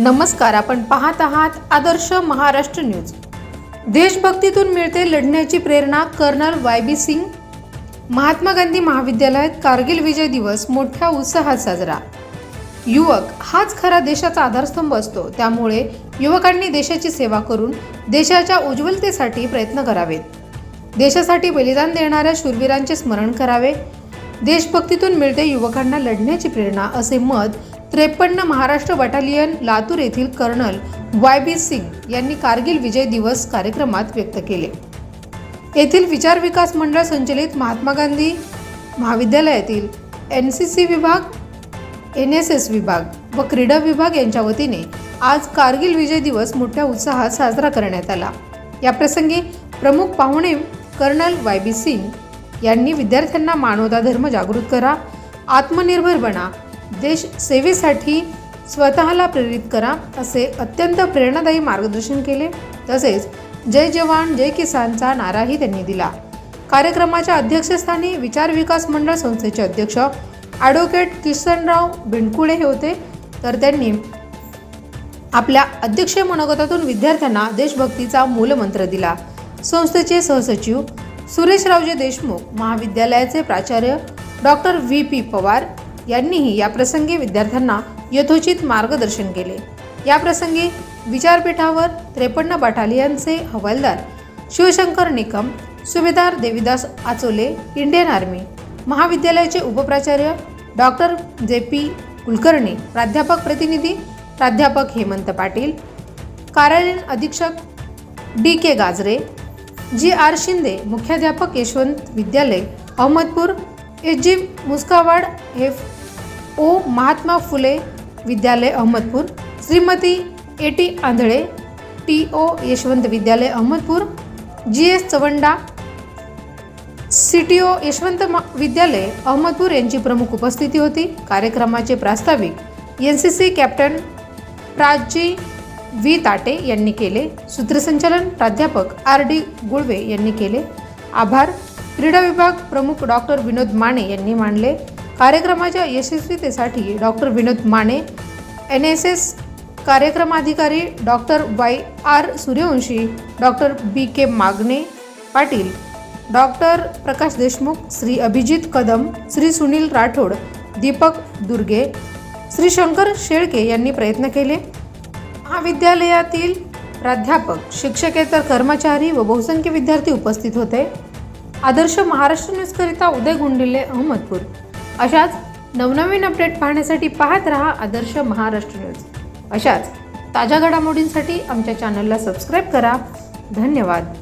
नमस्कार आपण पाहत आहात आदर्श महाराष्ट्र न्यूज. देशभक्तीतून मिळते लढण्याची प्रेरणा colonel Y B Singh. Mahatma Gandhi महाविद्यालयात कारगिल विजय दिवस मोठ्या उत्साहात साजरा. युवक हाच खरा देशाचा आधारस्तंभ असतो. त्यामुळे युवकांनी देशाची सेवा करून देशाच्या उज्ज्वलतेसाठी प्रयत्न करावेत. देशासाठी बलिदान देणाऱ्या शूरवीरांचे स्मरण करावे. देशभक्तीतून मिळते युवकांना लढण्याची प्रेरणा असे मत त्रेपन्न महाराष्ट्र बटालियन लातूर येथील कर्नल वाय बी सिंग यांनी कारगिल विजय दिवस कार्यक्रमात व्यक्त केले. येथील विचार विकास मंडळ संचलित महात्मा गांधी महाविद्यालयातील एन सी सी विभाग एन एस एस विभाग व क्रीडा विभाग यांच्या वतीने आज कारगिल विजय दिवस मोठ्या उत्साहात साजरा करण्यात आला. याप्रसंगी प्रमुख पाहुणे कर्नल वाय बी सिंग यांनी विद्यार्थ्यांना मानवता धर्म जागृत करा आत्मनिर्भर बना देश सेवेसाठी स्वतःला प्रेरित करा असे अत्यंत प्रेरणादायी मार्गदर्शन केले. तसेच जय जवान जय किसानचा नाराही त्यांनी दिला. कार्यक्रमाच्या अध्यक्षस्थानी विचार विकास मंडळ संस्थेचे अध्यक्ष ॲडव्होकेट किसनराव बिंडकुळे हे होते. तर त्यांनी आपल्या अध्यक्षीय मनोगतातून विद्यार्थ्यांना देशभक्तीचा मूलमंत्र दिला. संस्थेचे सहसचिव सुरेशरावजे देशमुख महाविद्यालयाचे प्राचार्य डॉक्टर व्ही पी पवार यांनीही या प्रसंगी विद्यार्थ्यांना यथोचित मार्गदर्शन केले. या प्रसंगी विचारपीठावर त्रेपन्न बटालियनचे हवालदार शिवशंकर निकम सुभेदार देवीदास आचोले इंडियन आर्मी महाविद्यालयाचे उपप्राचार्य डॉक्टर जे पी कुलकर्णी प्राध्यापक प्रतिनिधी प्राध्यापक हेमंत पाटील कार्यालयीन अधीक्षक D K Gajare G R Shinde मुख्याध्यापक यशवंत विद्यालय Ahmedpur H G Muskawad F O Mahatma Phule विद्यालय Ahmedpur Shrimati A. T. Andhale T. O. Yashwant विद्यालय Ahmedpur G. S. Chavanda C. T. O. Yashwant विद्यालय अहमदपूर यांची प्रमुख उपस्थिती होती. कार्यक्रमाचे प्रास्ताविक N C C captain Prachi V. Tate यांनी केले. सूत्रसंचालन प्राध्यापक आर. डी. गुळवे यांनी केले. आभार. क्रीडा विभाग प्रमुख डॉक्टर विनोद माने यांनी मांडले कार्यक्रमाच्या यशस्वीतेसाठी doctor Vinod Mane N S S कार्यक्रमाधिकारी doctor Y R Suryavanshi doctor B K Magane Patil doctor Prakash Deshmukh Shri Abhijit Kadam Shri Sunil Rathod Deepak Durge Shri Shankar Shelke यांनी प्रयत्न केले. महाविद्यालयातील प्राध्यापक शिक्षकेतर कर्मचारी व बहुसंख्य विद्यार्थी उपस्थित होते. आदर्श महाराष्ट्र न्यूजकरिता उदय गुंडिले अहमदपूर. अशाच नवनवीन अपडेट पाहण्यासाठी पाहत रहा आदर्श महाराष्ट्र न्यूज अशाच ताज्या घडामोडींसाठी आमच्या चॅनलला सबस्क्राईब करा. धन्यवाद.